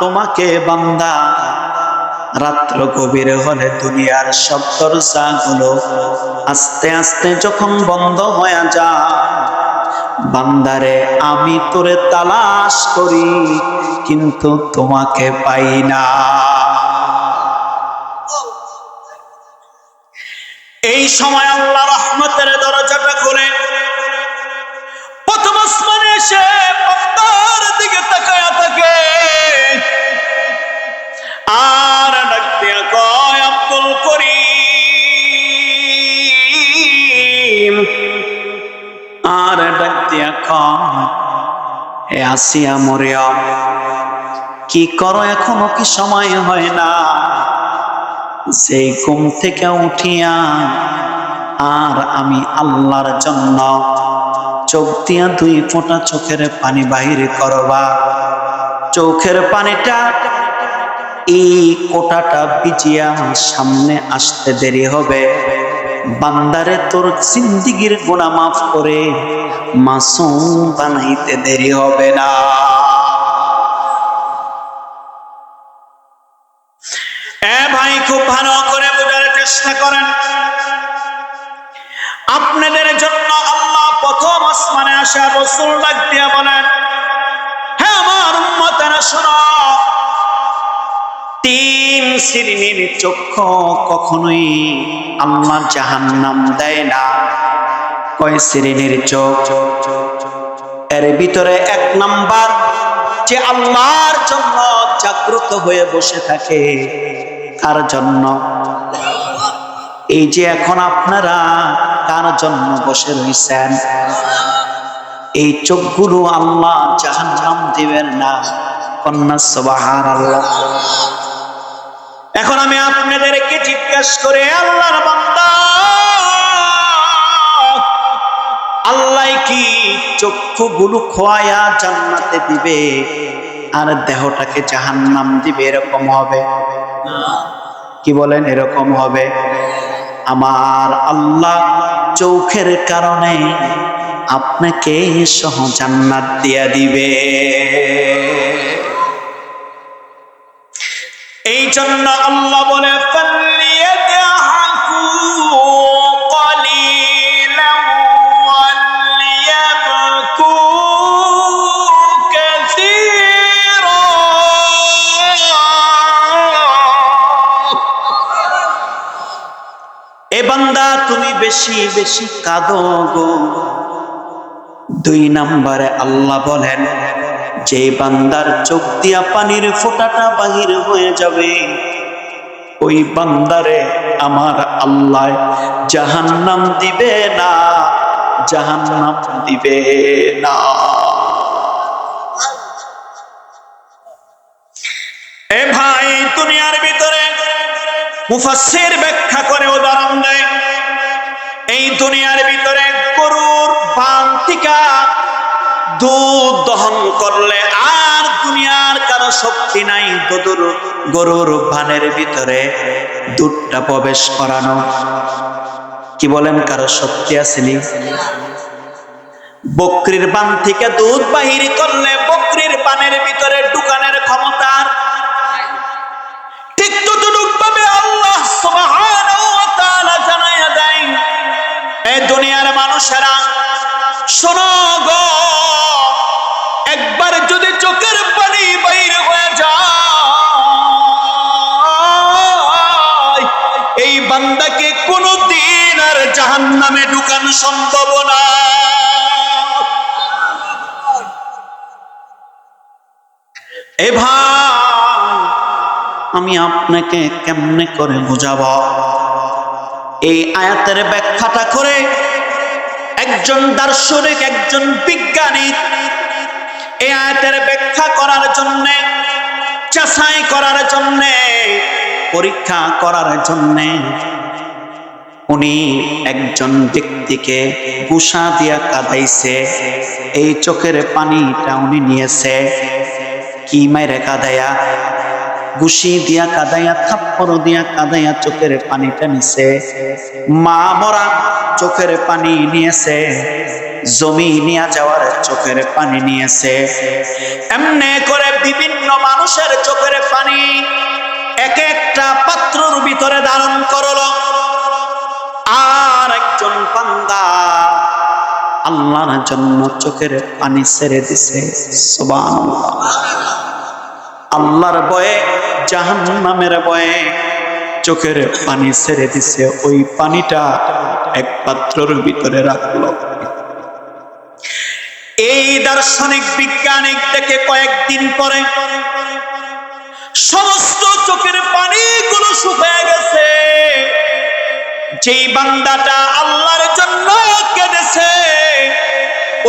তোমাকে বান্দা। রাত্র গভীর হলে দুনিয়ার সব দরজাগুলো আস্তে আস্তে যখন বন্ধ হয়ে যায়, বান্দারে, আমি তোরে তালাশ করি, কিন্তু তোমাকে পাই না। এই সময় আল্লাহ রহমতের দরজাটা খুলে। প্রথম আসমানে এসে আসিয়া মরিয়ম কি করো এখনও কি সময় হয় না? সেই ঘুম থেকে উঠিয়া আর আমি আল্লাহর জন্য চোখ দিয়া দুই ফোঁটা চোখের পানি বাহির করবা। চোখের পানিটা এই কোটাটা বিজিয়া সামনে আসতে দেরি হবে। বান্দারে তোর জিন্দিগির গুণা মাফ করে মাসুম বানাইতে দেরি হবে না। ভাই, খুব ভালো করে বোঝার চেষ্টা করেন। আপনাদের জন্য আল্লাহ প্রথম আসমানে আসা রসুল ডাক দিয়া বলেন হ্যাঁ আমার উম্মতেরা, শোনো। তিন শ্রেণির চক্ষু কখনোই আল্লাহ জাহান্নাম দেয় না। কয় শ্রেণির চোখ? এর ভিতরে এক নাম্বার যে আল্লাহর জন্য জাগ্রত হয়ে বসে থাকে কার জন্য। এই যে এখন আপনারা কার জন্য বসে রয়েছেন, এই চোখগুলো আল্লাহ জাহান জাহান্নাম দিবেন না। কন্যা সবাহার আল্লাহ এখন আমি আপনাদেরকে জিজ্ঞাসা করে আল্লাহর বান্দা আল্লাহ কি চক্ষুগুলো খোয়ায়া জান্নাতে দিবে? আর দেহটাকে জাহান্নাম দিবে, এরকম হবে? কি বলেন, এরকম হবে। আমার আল্লাহ চোখের কারণে আপনাকে সহ জান্নাত দিয়া দিবে। এই জন্য আল্লাহ বলে এ বান্দা, তুমি বেশি বেশি কাঁদো গো। দুই নম্বরে আল্লাহ বলেন, যে বান্দার চোখ দিয়া পানির ফোঁটাটা বাহির হয়ে যাবে, ওই বান্দারে আমার আল্লাহ জাহান্নাম দিবে না, জাহান্নাম দিবে না এ ভাই দুনিয়ার ভিতরে মুফাসসির ব্যাখ্যা করে উদাহরণ দেয়। এই দুনিয়ার ভিতরে গরুর বান্তিকা দুধ দহন করলে আর দুনিয়ার কারও শক্তি নাই গরুর গরুর ভানের ভিতরে দুধটা প্রবেশ করানো। কি বলেন, কারও শক্তি আসেনি বকরির বান থেকে দুধ বাহির করলে বকরির পানের ভিতরে ঢুকানোর ক্ষমতা সুবহানাহু ওয়া তাআলা জানায়া দুনিয়ার মানুষেরা, শোনো একবার যদি চোখের পানি বাইর হয়ে যায়, এই বান্দাকে কোনদিন আর জাহান্নামে ঢুকানো সম্ভব না। এ আমি আপনাকে কেমনে করে বুঝাব? এই আয়াতের ব্যাখ্যাটা করে একজন দার্শনিক, একজন বিজ্ঞানী এই আয়াতের ব্যাখ্যা করার জন্যে, যাচাই করার জন্যে, পরীক্ষা করার জন্যে উনি একজন ব্যক্তিকে গুসা দিয়া কাদাইছে। এই চোখের পানিটা উনি নিয়েছে। কি মাইরে কাদায়া? গুশি দিয়া কাদাইয়া থাপ্পর দিয়া কাদাইয়া চোখের পানিটা নিছে। মা মরা চোখের পানি নিয়েছে, জমি নিয়ে যাওয়ার চোখের পানি নিয়েছে। এমনি করে বিভিন্ন মানুষের চোখের পানি এক একটা পাত্রর ভিতরে ধারণ করল। আর একজন পান্দা আল্লাহর জন্য চোখের পানি ছেড়ে দিছে। সুবহানাল্লাহ। আল্লাহর বয়ে জাহান নামের বয়ে চোখের পানি ছেড়ে দিছে। ওই পানিটা এক পাত্রর ভিতরে রাখল। এই দার্শনিক বিজ্ঞানিক থেকে কয়েকদিন পরে সমস্ত চোখের পানিগুলো শুকিয়ে গেছে। যেই বান্দাটা আল্লাহর জন্য কেঁদেছে,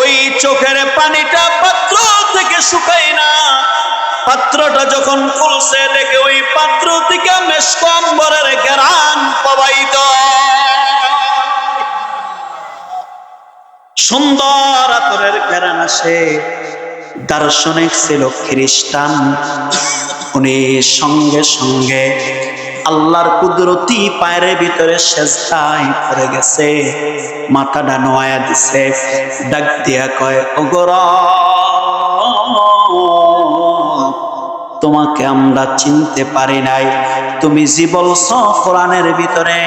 ওই চোখের পানিটা পাত্র থেকে শুকায় না। পাত্রটা যখন খুলছে, দেখে ওই পাত্র থেকে মেসকম্বরের গ্রান প্রবাহিত সুন্দর আতরের গ্রান আসে। দার্শনিক ছিল খ্রিস্টান। উনি সঙ্গে সঙ্গে আল্লাহর কুদরতি পায়ের ভিতরে শেষদায় পড়ে গেছে। মাথাটা নোয়া দিছে। ডাক দিয়া কয় ওগর তোমাকে আমরা চিনতে পারি নাই। তুমি জি বলছ কোরআনের ভিতরে,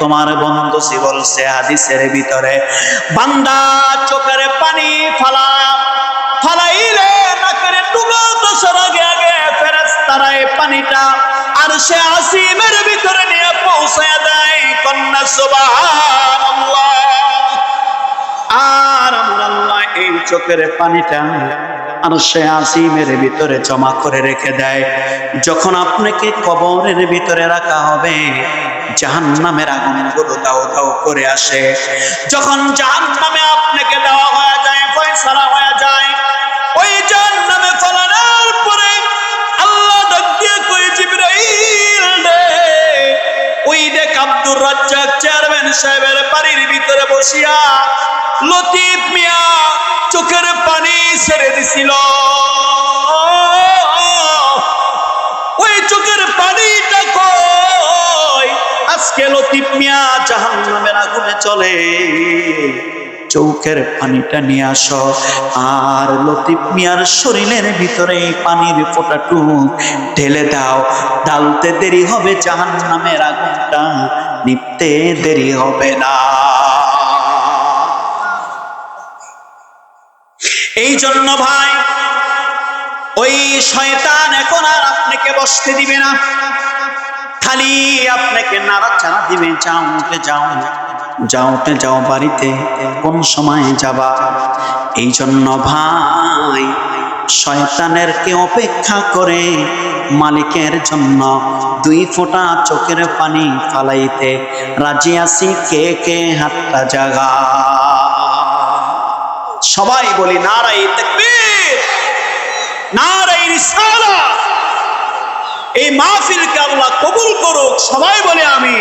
তোমার বন্ধু জি বলছে হাদিসের ভিতরে, বান্দা চোখের পানি ফালা ফালাইলে নাকের টুকা দশর আগে আগে ফেরেস্তারা এই পানিটা, আর সে আসিমের ভিতরে নিয়ে পৌঁছায় দেয়, কন্যা সুবহানাল্লাহ। আর আমার এই চোখের পানিটা সে আসিমের ভিতরে জমা করে রেখে দেয়। যখন আপনাকে কবরের ভিতরে রাখা হবে জাহান নামের আগুনগুলো দাও দাও করে আসে। যখন জাহান নামে আপনাকে দেওয়া হয়ে যায়, ফয়সালা হয়ে যায় চেয়ারম্যান সাহেবের বাড়ির ভিতরে বসিয়া লতিফ মিয়া চোখের পানি ছেড়ে দিছিল। ওই চোখের পানিটা কই? আজকে লতিফ মিয়া জাহান্নামের আগুনে চলে। চৌকের পানিটা নিয়ে আসো। আর লতিফ মিয়ার শরীরের ভিতরে পানির ফোঁটাটু ঢেলে দাও। ডালতে দেরি হবে জাহান নামের আগুনটা। নিপতে দেরি হবে না। এই জন্য ভাই, ওই শয়তান এখন আর আপনাকে বসতে দিবে না। খালি আপনাকে নাড়াচাড়া দিবে, যাও উঠে যাও যাও উঠে যাও বাড়িতে, কোন সময় যাবা? এই জন্য ভাই শয়তানের কে অপেক্ষা করে মালিকের জন্য দুই ফোঁটা চোখের পানি ফালাইতে রাজি আসি কে কে হাতটা জাগা। সবাই বলি, নারাই তাকবীর, নারাই রিসালাত এই মাহফিলকে আল্লাহ কবুল করুক, সবাই বলে আমি